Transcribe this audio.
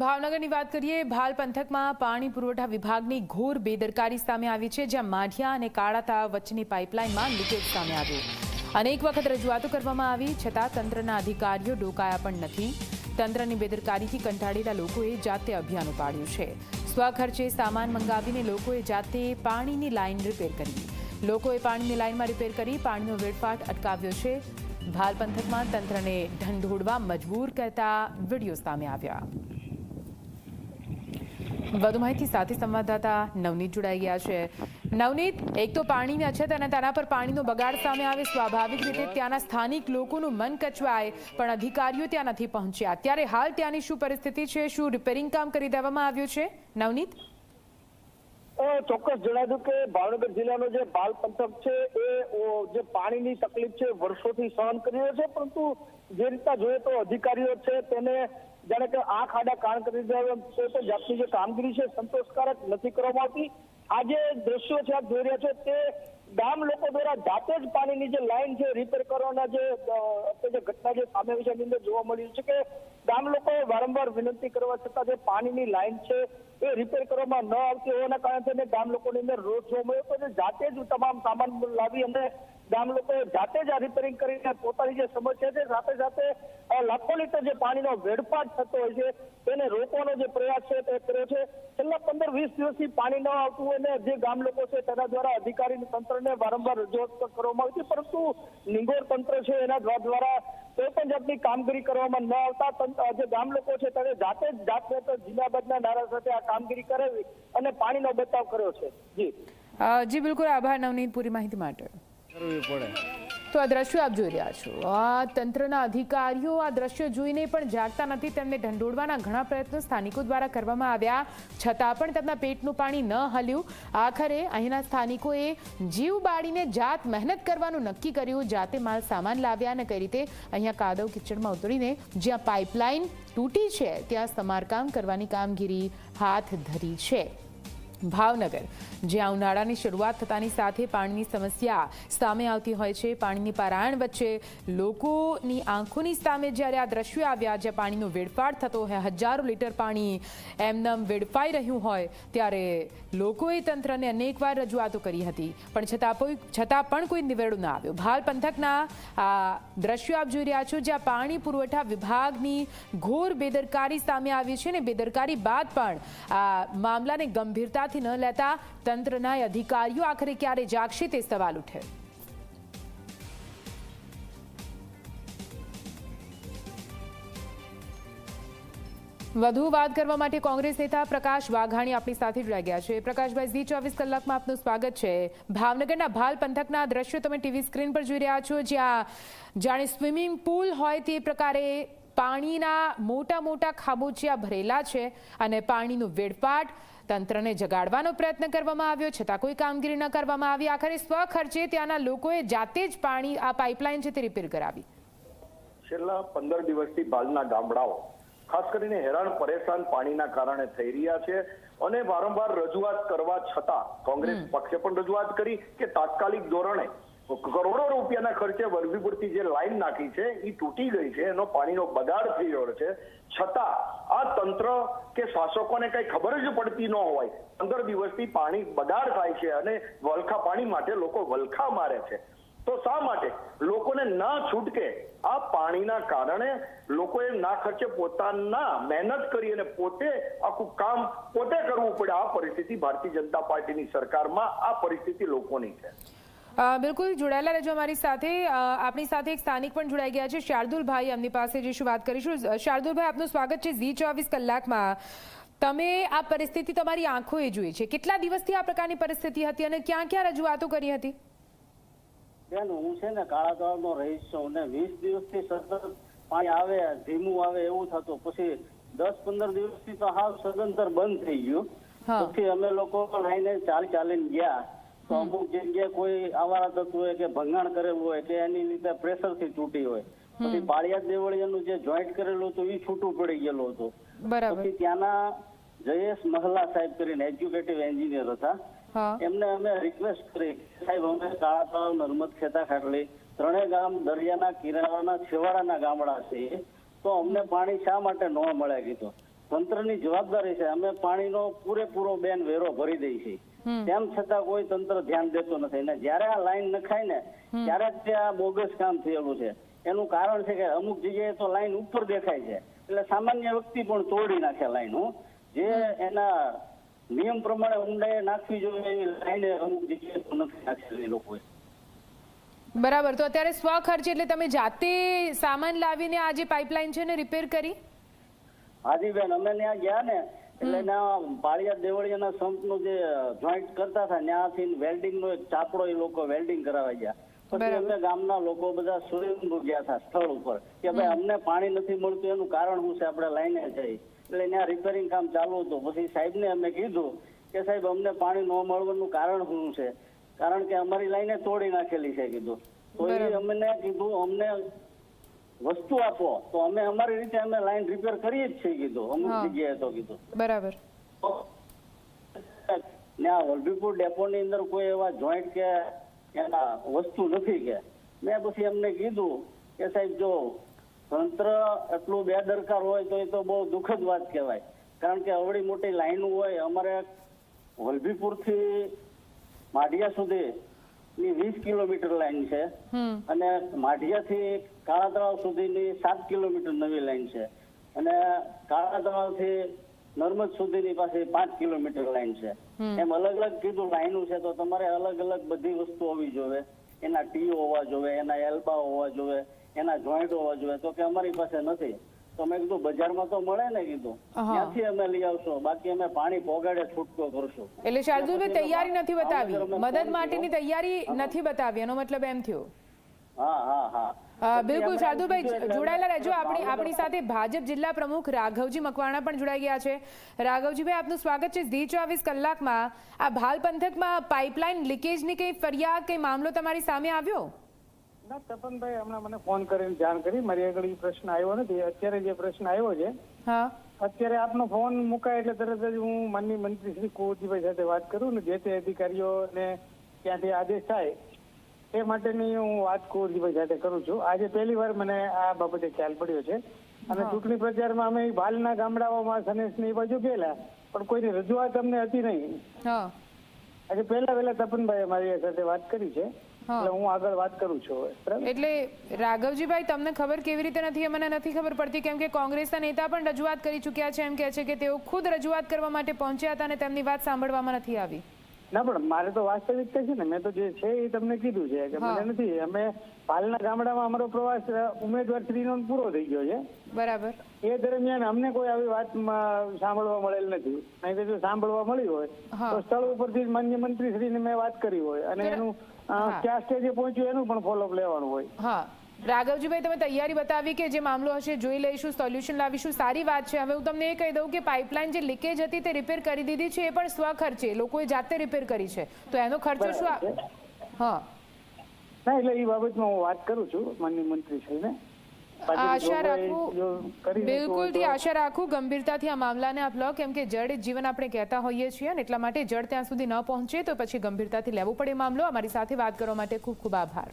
ભાવનગરની વાત કરીએ, ભાલ પંથકમાં પાણી પુરવઠા વિભાગની ઘોર બેદરકારી સામે આવી છે, જ્યાં માઢિયા અને કાળા તળાવ વચ્ચેની પાઇપલાઇનમાં લીકેજ સામે આવ્યું. અનેક વખત રજૂઆતો કરવામાં આવી, છતાં તંત્રના અધિકારીઓ ડોકાયા પણ નથી. તંત્રની બેદરકારીથી કંટાળેલા લોકોએ જાતે અભિયાન ઉપાડ્યું છે. સ્વખર્ચે સામાન મંગાવીને લોકોએ જાતે પાણીની લાઇન રિપેર કરી. લોકોએ પાણીની લાઇનમાં રિપેર કરી, પાણીનો વેડફાટ અટકાવ્યો છે. ભાલ પંથકમાં તંત્રને ઢંઢોળવા મજબૂર કરતા વીડિયો સામે આવ્યા. વધુ માહિતી સાથે સંવાદદાતા નવનીત જોડાઈ ગયા છે. નવનીત, એક તો પાણીની અછત અને તેના પર પાણીનો બગાડ સામે આવે, સ્વાભાવિક રીતે ત્યાંના સ્થાનિક લોકોનું મન કચવાય, પણ અધિકારીઓ ત્યાં નથી પહોંચ્યા. ત્યારે હાલ ત્યાંની શું પરિસ્થિતિ છે, શું રિપેરિંગ કામ કરી દેવામાં આવ્યું છે? નવનીત? ચોક્કસ જણાવ્યું કે ભાવનગર જિલ્લાનો જે બાલ પંથક છે, એ જે પાણીની તકલીફ છે, વર્ષોથી સહન કરી રહ્યો છે, પરંતુ જે રીતના જોઈએ તો અધિકારીઓ છે, તેને જાણે કે આંખ આડા કાન કરી જાતની જે કામગીરી છે સંતોષકારક નથી કરવામાં આવતી. આ જે દ્રશ્યો છે, આપ જોઈ રહ્યા છો તે ગામ લોકો દ્વારા જાતે જ પાણીની જે લાઈન છે રિપેર કરવાના જે જે ઘટના જે સામે એની અંદર જોવા મળ્યું છે કે ગામ લોકો વારંવાર વિનંતી કરવા છતાં જે પાણીની લાઈન છે એ રિપેર કરવામાં ન આવતી હોવાના કારણે ગામ લોકોની અંદર રોજ જોવા મળ્યો. તો જાતે જ તમામ સામાન લાવી અને ગામ લોકોએ જાતે જ આ રિપેરિંગ કરીને પોતાની જે સમસ્યા છે સાથે સાથે લાખો લીટર જે પાણીનો વેડફાટ થતો હોય છે, તેને રોકવાનો જે પ્રયાસ છે તે કર્યો છે. છેલ્લા પંદર વીસ દિવસથી પાણી ન આવતું હોય ને જે ગામ લોકો છે તેના દ્વારા અધિકારી તંત્રને વારંવાર રજૂઆત કરવામાં આવી પરંતુ નિંગોર તંત્ર છે એના દ્વા- દ્વારા કોઈ પણ જાતની કામગીરી કરવામાં ન આવતા જે ગામ લોકો છે તેને જાતે જ જાત જિલ્લાબદના નારા સાથે આ કામગીરી કરાવી અને પાણીનો બચાવ કર્યો છે. જી. જી, બિલકુલ આભાર નવનીત, પૂરી માહિતી માટે. તો આ દ્રશ્યો આપ જોઈ રહ્યા છો. આ તંત્રના અધિકારીઓ આ દ્રશ્યો જોઈને પણ જાગતા નથી. તેમને ઢંઢોળવાના ઘણા પ્રયત્નો સ્થાનિકો દ્વારા કરવામાં આવ્યા. છતાં પણ તેમના પેટનું પાણી ન હલ્યું. આખરે અહીંના સ્થાનિકોએ જીવ બાળીને જાત મહેનત કરવાનું નક્કી કર્યું. જાતે માલ સામાન લાવ્યા અને કઈ રીતે અહીંયા કાદવ કિચડમાં ઉતરીને જ્યાં પાઇપલાઇન તૂટી છે, ત્યાં સમારકામ કરવાની કામગીરી હાથ ધરી છે. ભાવનગર, જ્યાં ઉનાળાની શરૂઆત થતાની સાથે પાણીની સમસ્યા સામે આવતી હોય છે. પાણીની પારાયણ વચ્ચે લોકોની આંખોની સામે જ્યારે આ દ્રશ્યો આવ્યા, જ્યાં પાણીનો વેડફાટ થતો હોય, હજારો લીટર પાણી એમનેમ વેડફાઈ રહ્યું હોય, ત્યારે લોકોએ તંત્રને અનેકવાર રજૂઆતો કરી હતી. પણ છતાં કોઈ, છતાં પણ કોઈ નિવેડો ના આવ્યો. ભાલ પંથકના આ દ્રશ્યો આપ જોઈ રહ્યા છો, જ્યાં પાણી પુરવઠા વિભાગની ઘોર બેદરકારી સામે આવી છે ને બેદરકારી બાદ પણ આ મામલાને ગંભીરતાથી ન લેતા તંત્રના અધિકારીઓ આખરે ક્યારે જાગશે તે સવાલ ઉઠે. વધુ વાત કરવા માટે કોંગ્રેસ નેતા પ્રકાશ વાઘાણી આપણી સાથે જોડાઈ ગયા છે. પ્રકાશભાઈ, ઝી ચોવીસ કલાકમાં આપનું સ્વાગત છે. ભાવનગરના ભાલ પંથકના દ્રશ્યો તમે ટીવી સ્ક્રીન પર જોઈ રહ્યા છો. જ્યાં જાણે સ્વિમિંગ પુલ હોય તે પ્રકારે પાણીના મોટા મોટા ખાબોચિયા ભરેલા છે અને પાણીનું વેડપાટ તંત્રને જગાડવાનો પ્રયત્ન કરવામાં આવ્યો છતાં કોઈ કામગીરી ન કરવામાં આવી. આખરે સ્વખર્ચે ત્યાંના લોકોએ જાતે જ પાણી આ પાઇપલાઇન છે તે રિપેર કરાવી. છેલ્લા પંદર દિવસથી બાલના ગામડાઓ ખાસ કરીને હેરાન પરેશાન પાણીના કારણે થઈ રહ્યા છે અને વારંવાર રજૂઆત કરવા છતાં કોંગ્રેસ પક્ષે પણ રજૂઆત કરી કે તાત્કાલિક ધોરણે કરોડો રૂપિયાના ખર્ચે વરવી પૂરતી જે લાઈન નાખી છે એ તૂટી ગઈ છે. એનો પાણીનો બગાડ થઈ રહ્યો છે. છતાં આ તંત્ર કે શાસકોને કઈ ખબર જ પડતી ન હોય. પંદર દિવસથી પાણી બગાડ થાય છે અને વલખા પાણી માટે લોકો વલખા મારે છે. તો શા માટે? લોકોને ના છૂટકે આ પાણીના કારણે લોકોએ ના ખર્ચે પોતાના મહેનત કરી અને પોતે આખું કામ પોતે કરવું પડે. આ પરિસ્થિતિ ભારતીય જનતા પાર્ટીની સરકારમાં આ પરિસ્થિતિ લોકોની છે. બિલકુલ જોડાયેલા રહેજો અમારી સાથે. આપણી સાથે એક સ્થાનિક પણ જોડાઈ ગયા છે શાર્દુલભાઈ. એમની પાસે જઈશું વાત કરીશું. શાર્દુલ શાર્દુલભાઈ આપનું સ્વાગત છે ઝી ચોવીસ કલાકમાં. તમે આ પરિસ્થિતિ તમારી આંખોએ જોઈ છે. કેટલા દિવસથી આ પ્રકારની પરિસ્થિતિ હતી અને ક્યાં ક્યાં રજૂઆતો કરી હતી? બેન હું છે ને કાળા તળાવનો રહીશ છું અને વીસ દિવસથી સતત પાણી આવે ધીમું આવે એવું થતું. પછી દસ પંદર દિવસથી તો હાવ સદંતર બંધ થઈ ગયું. પછી અમે લોકો લાઈને ચાલ ચાલીને ગયા. તો અમુક જગ્યાએ કોઈ આવારા હોય કે ભંગાણ કરેલું હોય કે એની લીધે પ્રેશરથી તૂટી હોય. પછી પાળિયાદ દેવળિયાનું જે જોઈન્ટ કરેલું હતું એ છૂટું પડી ગયેલું હતું. પછી ત્યાંના જયેશ મહલા સાહેબ કરીને એજ્યુકેટિવ એન્જિનિયર હતા. એમને અમે રિક્વેસ્ટ કરી. સાહેબ અમે કાળા તળાવ નર્મદ ખેતા ખાટલી ત્રણેય ગામ દરિયાના કિનારાના છેવાડાના ગામડા છે તો અમને પાણી શા માટે ન મળે કીધું? તંત્રની જવાબદારી છે. અમે પાણીનો પૂરેપૂરો બેન વેરો ભરી દઈ છીએ. તેમ છતાં કોઈ તંત્ર ધ્યાન દેતું નથી. અને જયારે આ લાઈન નખાય ને ત્યારે જ તે આ બોગસ કામ થયેલું છે. એનું કારણ છે કે અમુક જગ્યાએ તો લાઈન ઉપર દેખાય છે. એટલે સામાન્ય વ્યક્તિ પણ તોડી નાખે લાઈન હું. જે એના નિયમ પ્રમાણે ઊંડાઈએ નાખવી જોઈએ એવી લાઈને અમુક જગ્યાએ તો નથી નાખેલી લોકોએ. બરાબર. તો અત્યારે સ્વ ખર્ચે એટલે તમે જાતે સામાન લાવીને આ જે પાઇપલાઇન છે ને રિપેર કરી? હાજી બેન અમે ત્યાં ગયા ને એટલે ત્યાં પાળિયા દેવળિયાના સંપનું જે જોઈન્ટ કરતા હતા ત્યાંથી વેલ્ડિંગ નો એક ચાપડો એ લોકો વેલ્ડિંગ કરાવવા ગયા. પછી અમે ગામના લોકો બધા સુરેન્દ્ર ગયા હતા સ્થળ ઉપર કે ભાઈ અમને પાણી નથી મળતું એનું કારણ શું છે? આપણે લઈને જઈ. એટલે ત્યાં રિપેરિંગ કામ ચાલુ હતું. પછી સાહેબને અમે કીધું કે સાહેબ અમને પાણી ન મળવાનું કારણ શું છે? કારણ કે અમારી લાઈને તોડી નાખેલી છે કીધું. તો એ અમને કીધું અમને વસ્તુ આપો. તો અમે અમારી રીતે અમે લાઈન રિપેર કરીએ જ છીએ કીધું. અમુક જગ્યાએ તો કીધું. બરાબર. ને આ વલભીપુર ડેપોની અંદર કોઈ એવા જોઈન્ટ કે એના વસ્તુ નથી કે. મેં પછી એમને કીધું કે સાહેબ જો તંત્ર એટલું બેદરકાર હોય તો એ તો બહુ દુઃખદ વાત કહેવાય. કારણ કે અવળી મોટી લાઈન હોય અમારે વલભીપુરથી માઢિયા સુધી ની વીસ કિલોમીટર લાઈન છે. અને અને માઢિયાથી કાળા તળાવ સુધીની સાત કિલોમીટર નવી લાઈન છે. અને કાળા તળાવથી નર્મદ સુધીની પાસે પાંચ કિલોમીટર લાઈન છે. એમ અલગ અલગ કીધું લાઈનો છે તો તમારે અલગ અલગ બધી વસ્તુ હોવી જોઈએ એના ટીઓ હોવા જોઈએ એના એલ્બા હોવા જોઈએ એના જોઈન્ટ હોવા જોઈએ તો કે અમારી પાસે નથી. તો મેં કીધું બજારમાં તો મળે ને કીધું. ત્યાંથી અમે લઈ આવશું. બાકી અમે પાણી પોગાડે છૂટકો કરશું. એટલે શાર્દુલભાઈ તૈયારી નથી બતાવી. મદદ માટેની તૈયારી નથી બતાવી. એનો મતલબ એમ થયો. હા હા હા. બિલકુલ એટલે જોડાયેલા રહેજો. આપણી આપણી સાથે ભાજપ જિલ્લા પ્રમુખ રાઘવજી મકવાણા પણ જોડાઈ ગયા છે. રાઘવજીભાઈ આપનું સ્વાગત છે. ધી ચોવીસ કલાકમાં આ ભાલ પંથકમાં પાઇપલાઇન લીકેજની કઈ ફરિયાદ કઈ મામલો તમારી સામે આવ્યો? ના તપનભાઈ હમણાં મને ફોન કરીને જાણ કરી. મારી આગળ પ્રશ્ન આવ્યો નથી. અત્યારે જે પ્રશ્ન આવ્યો છે હા. અત્યારે આપનો ફોન મુકાય એટલે તરત જ હું માનની મંત્રી શ્રી કુંવરજીભાઈ સાથે વાત કરું ને જે તે અધિકારીઓને ત્યાંથી આદેશ થાય એ માટેની હું વાત કુંવરજીભાઈ સાથે કરું છું. આજે પહેલી વાર મને આ બાબતે ખ્યાલ પડ્યો છે. અને ચૂંટણી પ્રચારમાં અમે ભાલના ગામડાઓમાં સનેશની બાજુ ગયેલા પણ કોઈની રજૂઆત અમને હતી નહીં. આજે પહેલા વહેલા તપનભાઈ મારી સાથે વાત કરી છે. એટલે હું આગળ વાત કરું છું એટલે રાઘવજીભાઈ તમને ખબર કેવી રીતે નથી મને નથી ખબર પડતી કેમ કે કોંગ્રેસના નેતા પણ રજૂઆત કરી ચૂક્યા છે એમ કહે છે કે તેઓ ખુદ રજૂઆત કરવા માટે પહોંચ્યા હતા અને તેમની વાત સાંભળવામાં નથી આવી. ના પણ મારે તો વાસ્તવિકતા છે ને. મેં તો જે છે એ તમને કીધું છે કે મને નથી. અમે પાલના ગામડામાં અમારો પ્રવાસ ઉમેદવાર શ્રીનો પૂરો થઈ ગયો છે. બરાબર. એ દરમિયાન અમને કોઈ આવી વાત સાંભળવા મળેલ નથી. નહીં તો જો સાંભળવા મળી હોય તો સ્થળ ઉપરથી માન્ય મંત્રી શ્રીને મેં વાત કરી હોય અને એનું ક્યાં સ્ટેજે પહોંચ્યું એનું પણ ફોલોઅપ લેવાનું હોય. હા. રાઘવજીભાઈ તમે તૈયારી બતાવી કે જે મામલો હશે જોઈ લઈશું સોલ્યુશન લાવીશું. સારી વાત છે. હવે હું તમને એ કહી દઉં કે પાઇપલાઇન જે લીકેજ હતી તે રિપેર કરી દીધી છે એ પણ સ્વખર્ચે. લોકોએ જાતે રિપેર કરી છે. તો એનો ખર્ચો શું હા. ના એટલે એ બાબતમાં હું વાત કરું છું માનનીય મંત્રી બાકી આશા રાખું બિલકુલથી આશા રાખું ગંભીરતાથી આ મામલાને આપ લો કેમ કે જળ જીવન આપણે કહેતા હોઈએ છીએ અને એટલા માટે જળ ત્યાં સુધી ન પહોંચે તો પછી ગંભીરતાથી લેવું પડે મામલો. અમારી સાથે વાત કરવા માટે ખૂબ ખૂબ આભાર.